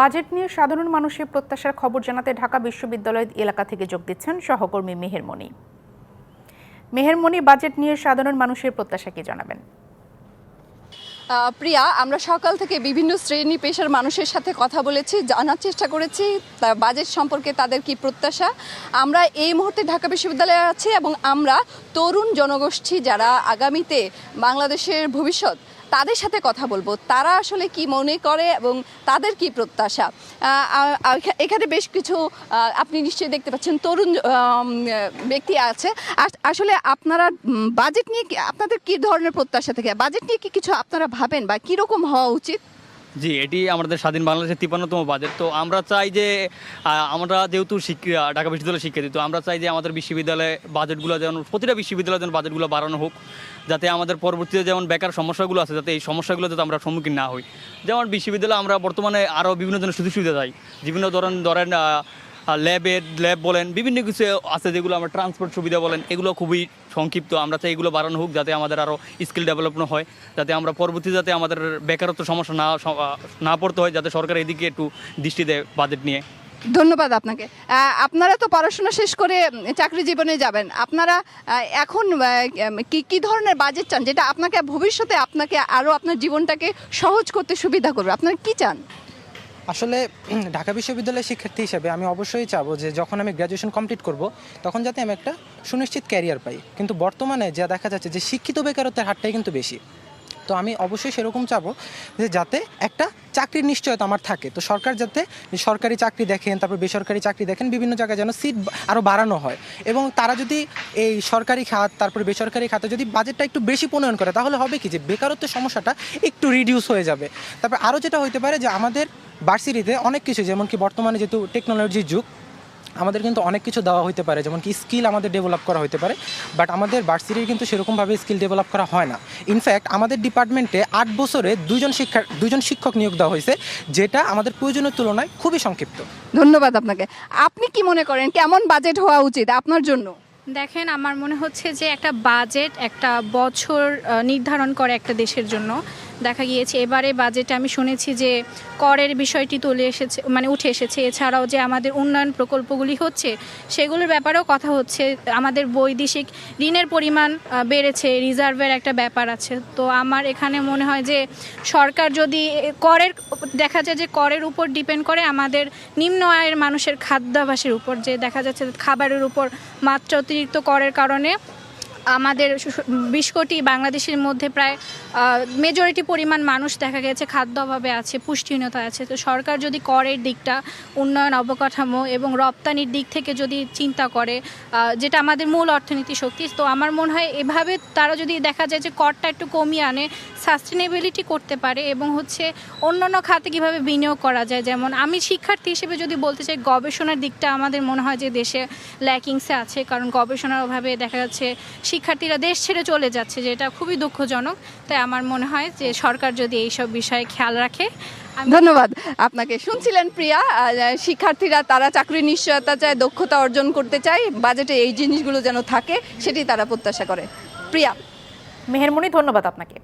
Budget নিয়ে সাধারণ মানুষের প্রত্যাশার খবর জানাতে ঢাকা বিশ্ববিদ্যালয় এলাকা থেকে যোগ দিচ্ছেন সহকর্মী মেহেরমণি। মেহেরমণি, বাজেট নিয়ে সাধারণ মানুষের প্রত্যাশা কি জানাবেন? প্রিয়া, আমরা সকাল থেকে বিভিন্ন শ্রেণি পেশার মানুষের সাথে কথা বলেছি, জানার চেষ্টা করেছি বাজেট সম্পর্কে তাদের কি প্রত্যাশা। আমরা এই মুহূর্তে ঢাকা বিশ্ববিদ্যালয়ে আছি এবং আমরা তরুণ জনগোষ্ঠী যারা আগামীতে বাংলাদেশের ভবিষ্যৎ তাদের সাথে কথা বলব। তারা আসলে কি মনে করে এবং তাদের কি প্রত্যাশা? এখানে বেশ কিছু আপনি নিশ্চয়ই দেখতে পাচ্ছেন তরুণ ব্যক্তি আছে। আস- আসলে আপনারা বাজেট নিয়ে আপনাদের কি ধরনের প্রত্যাশা থেকে? বাজেট নিয়ে কি কিছু আপনারা ভাবেন বা কীরকম হওয়া উচিত? জি, এটি আমাদের স্বাধীন বাংলাদেশের তিপ্পান্নতম বাজেট। তো আমরা চাই যে আমরা যেহেতু ঢাকা বিশ্ববিদ্যালয় শিক্ষার্থী, তো আমরা চাই যে আমাদের বিশ্ববিদ্যালয়ে বাজেটগুলো যেমন প্রতিটা বিশ্ববিদ্যালয়ে যেন বাজেটগুলো বাড়ানো হোক, যাতে আমাদের পরবর্তীতে যেমন বেকার সমস্যাগুলো আছে, যাতে এই সমস্যাগুলো যাতে আমরা সম্মুখীন না হই। যেমন বিশ্ববিদ্যালয়ে আমরা বর্তমানে আরও বিভিন্ন ধরনের সুযোগ সুবিধা চাই। বিভিন্ন ধরনের ধরেন ল্যাবের ল্যাব বলেন, বিভিন্ন কিছু আছে যেগুলো আমরা ট্রান্সপোর্ট সুবিধা বলেন, এগুলো খুবই সংক্ষিপ্ত। আমরা চাই এগুলো বাড়ানো হোক যাতে আমাদের আরও স্কিল ডেভেলপমেন্ট হয়, যাতে আমরা পরবর্তী যাতে আমাদের বেকারত্ব সমস্যা না না পড়তে হয়, যাতে সরকার এদিকে একটু দৃষ্টি দেয় বাজেট নিয়ে। ধন্যবাদ আপনাকে। আপনারা তো পড়াশোনা শেষ করে চাকরি জীবনে যাবেন। আপনারা এখন কি কি ধরনের বাজেট চান যেটা আপনাকে ভবিষ্যতে আপনাকে আরও আপনার জীবনটাকে সহজ করতে সুবিধা করবে? আপনারা কি চান? আসলে ঢাকা বিশ্ববিদ্যালয়ের শিক্ষার্থী হিসেবে আমি অবশ্যই চাব যে যখন আমি গ্র্যাজুয়েশন কমপ্লিট করব, তখন যাতে আমি একটা সুনিশ্চিত ক্যারিয়ার পাই। কিন্তু বর্তমানে যা দেখা যাচ্ছে যে শিক্ষিত বেকারত্বের হারটাই কিন্তু বেশি। তো আমি অবশ্যই সেরকম চাবো যে যাতে একটা চাকরির নিশ্চয়তা আমার থাকে। তো সরকার যাতে সরকারি চাকরি দেখেন, তারপর বেসরকারি চাকরি দেখেন, বিভিন্ন জায়গায় যেন সিট আরও বাড়ানো হয়। এবং তারা যদি এই সরকারি খাত, তারপরে বেসরকারি খাতে যদি বাজেটটা একটু বেশি প্রণয়ন করে, তাহলে হবে কি যে বেকারত্বের সমস্যাটা একটু রিডিউস হয়ে যাবে। তারপর আরও যেটা হইতে পারে যে আমাদের ভার্সিটিতে অনেক কিছু যেমন কি বর্তমানে যেহেতু টেকনোলজির যুগ আমাদের কিন্তু অনেক কিছু দেওয়া হতে পারে যেমন কি স্কিল আমাদের ডেভেলপ করা হতে পারে বাট আমাদের ভার্সিটির কিন্তু সেরকমভাবে স্কিল ডেভেলপ করা হয় না। ইনফ্যাক্ট আমাদের ডিপার্টমেন্টে আট বছরে দুজন শিক্ষা দুজন শিক্ষক নিয়োগ দেওয়া হয়েছে যেটা আমাদের প্রয়োজনের তুলনায় খুবই সংক্ষিপ্ত। ধন্যবাদ আপনাকে। আপনি কি মনে করেন কেমন বাজেট হওয়া উচিত আপনার জন্য? দেখেন আমার মনে হচ্ছে যে একটা বাজেট একটা বছর নির্ধারণ করে একটা দেশের জন্য দেখা গিয়েছে। এবারে বাজেটে আমি শুনেছি যে করের বিষয়টি তুলে এসেছে মানে উঠে এসেছে। এছাড়াও যে আমাদের উন্নয়ন প্রকল্পগুলি হচ্ছে, সেগুলোর ব্যাপারেও কথা হচ্ছে। আমাদের বৈদেশিক ঋণের পরিমাণ বেড়েছে, রিজার্ভের একটা ব্যাপার আছে। তো আমার এখানে মনে হয় যে সরকার যদি করের, দেখা যায় যে করের উপর ডিপেন্ড করে, আমাদের নিম্ন আয়ের মানুষের খাদ্যাভাসের উপর, যে দেখা যাচ্ছে খাবারের উপর মাত্রা অতিরিক্ত করের কারণে আমাদের বিশ কোটি বাংলাদেশের মধ্যে প্রায় মেজরিটি পরিমাণ মানুষ দেখা গেছে খাদ্য অভাবে আছে পুষ্টিহীনতা আছে। তো সরকার যদি করের দিকটা, উন্নয়ন অবকাঠামো এবং রপ্তানির দিক থেকে যদি চিন্তা করে যেটা আমাদের মূল অর্থনীতি শক্তি, তো আমার মনে হয় এভাবে তারা যদি দেখা যায় যে করটা একটু কমিয়ে আনে সাস্টেনেবিলিটি করতে পারে এবং হচ্ছে অন্যান্য খাতে কীভাবে বিনিয়োগ করা যায়। যেমন আমি শিক্ষার্থী হিসেবে যদি বলতে চাই, গবেষণার দিকটা আমাদের মনে হয় যে দেশে ল্যাকিংসে আছে, কারণ গবেষণার অভাবে দেখা যাচ্ছে শিক্ষার্থীরা দেশ ছেড়ে চলে যাচ্ছে যেটা খুবই দুঃখজনক। তাই আমার মনে হয় যে সরকার যদি এইসব বিষয়ে খেয়াল রাখে ধন্যবাদ। আপনাকে শুনছিলেন প্রিয়া। শিক্ষার্থীরা তারা চাকরির নিশ্চয়তা চায় দক্ষতা অর্জন করতে চায় বাজেটে এই জিনিসগুলো যেন থাকে সেটি তারা প্রত্যাশা করে। প্রিয়া। মেহেরমণি ধন্যবাদ আপনাকে।